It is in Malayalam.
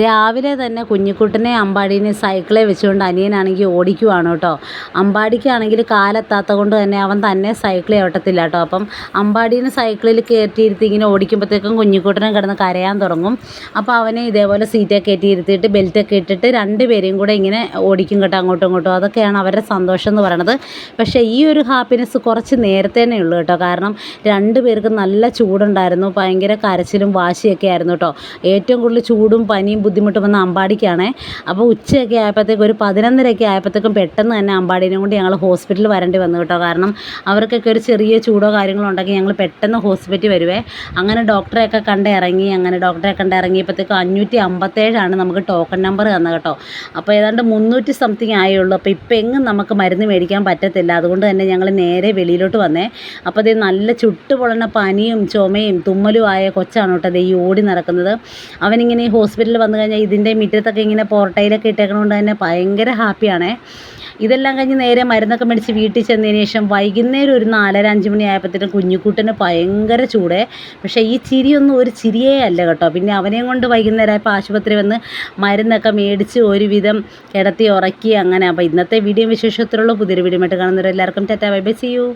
രാവിലെ തന്നെ കുഞ്ഞിക്കുട്ടനെ അമ്പാടീനെ സൈക്കിളെ വെച്ചുകൊണ്ട് അനിയനാണെങ്കിൽ ഓടിക്കുവാണ് കേട്ടോ. അമ്പാടിക്കാണെങ്കിൽ കാലെത്താത്ത കൊണ്ട് തന്നെ അവൻ തന്നെ സൈക്കിളെ ഓട്ടത്തില്ല കേട്ടോ. അപ്പം അമ്പാടീനെ സൈക്കിളിൽ കയറ്റിയിരുത്തി ഇങ്ങനെ ഓടിക്കുമ്പോഴത്തേക്കും കുഞ്ഞിക്കുട്ടനെ കിടന്ന് കരയാൻ തുടങ്ങും. അപ്പോൾ അവനെ ഇതേപോലെ സീറ്റൊക്കെ കയറ്റിയിരുത്തിയിട്ട് ബെൽറ്റൊക്കെ ഇട്ടിട്ട് രണ്ട് പേരെയും കൂടെ ഇങ്ങനെ ഓടിക്കും കേട്ടോ അങ്ങോട്ടും ഇങ്ങോട്ടും. അതൊക്കെയാണ് അവരുടെ സന്തോഷം എന്ന് പറയുന്നത് പക്ഷേ ഈ ഒരു ഹാപ്പിനെസ് കുറച്ച് നേരത്തെ തന്നെ ഉള്ളൂ കേട്ടോ. കാരണം രണ്ട് പേർക്കും നല്ല ചൂടുണ്ടായിരുന്നു. ഭയങ്കര കരച്ചിലും വാശിയൊക്കെ ആയിരുന്നു കേട്ടോ. ഏറ്റവും കൂടുതൽ ചൂടും പനിയും ബുദ്ധിമുട്ടും വന്ന അമ്പാടിക്കാണേ. അപ്പോൾ ഉച്ചയൊക്കെ ആയപ്പോഴത്തേക്കും ഒരു പതിനൊന്നരയൊക്കെ ആയപ്പോഴത്തേക്കും പെട്ടെന്ന് തന്നെ അമ്പാടീനെ കൊണ്ട് ഞങ്ങൾ ഹോസ്പിറ്റലിൽ വരേണ്ടി വന്നു കേട്ടോ. കാരണം അവർക്കൊക്കെ ഒരു ചെറിയ ചൂടോ കാര്യങ്ങളോ ഉണ്ടെങ്കിൽ ഞങ്ങൾ പെട്ടെന്ന് ഹോസ്പിറ്റലിൽ വരുവേ. അങ്ങനെ ഡോക്ടറെയൊക്കെ കണ്ട് ഇറങ്ങി അങ്ങനെ ഡോക്ടറെ കണ്ട് ഇറങ്ങിയപ്പോഴത്തേക്കും അഞ്ഞൂറ്റി അമ്പത്തേഴാണ് നമുക്ക് ടോക്കൺ നമ്പർ തന്നത് കേട്ടോ. അപ്പോൾ ഏതാണ്ട് മുന്നൂറ്റി സംതിങ് ആയുള്ളൂ. അപ്പോൾ ഇപ്പം എങ്ങും നമുക്ക് മരുന്ന് മേടിക്കാൻ പറ്റത്തില്ല. അതുകൊണ്ട് തന്നെ ഞങ്ങൾ നേരെ വെളിയിലോട്ട് വന്നേ. അപ്പോൾ ഇത് നല്ല ചുട്ടുപൊളണ പനിയും ചുമയും തുമ്മലും ആയ കൊച്ചാണ് കേട്ടോ ഈ ഓടി നടക്കുന്നത്. അവനിങ്ങനെ ഈ ഹോസ്പിറ്റലിൽ വന്നു കഴിഞ്ഞാൽ ഇതിന്റെ മുറ്റത്തൊക്കെ ഇങ്ങനെ പോർട്ടയിലൊക്കെ ഇട്ടേക്കണോണ്ട് തന്നെ ഭയങ്കര ഹാപ്പിയാണേ. ഇതെല്ലാം കഴിഞ്ഞ് നേരെ മരുന്നൊക്കെ മേടിച്ച് വീട്ടിൽ ചെന്നതിന് ശേഷം വൈകുന്നേരം ഒരു നാലര അഞ്ച് മണി ആയപ്പോഴത്തേനും കുഞ്ഞിക്കുട്ടന് ഭയങ്കര ചൂടേ. പക്ഷേ ഈ ചിരിയൊന്നും ഒരു ചിരിയേ അല്ല കേട്ടോ. പിന്നെ അവനെയും കൊണ്ട് വൈകുന്നേരം ആയപ്പോൾ ആശുപത്രി വന്ന് മരുന്നൊക്കെ മേടിച്ച് ഒരുവിധം കിടത്തി ഉറക്കി അങ്ങനെ. അപ്പോൾ ഇന്നത്തെ വീഡിയോ വിശേഷത്തിലുള്ള പുതിയൊരു വീഡിയോ ആയിട്ട് കാണുന്നവരെല്ലാവർക്കും tata bye bye see you.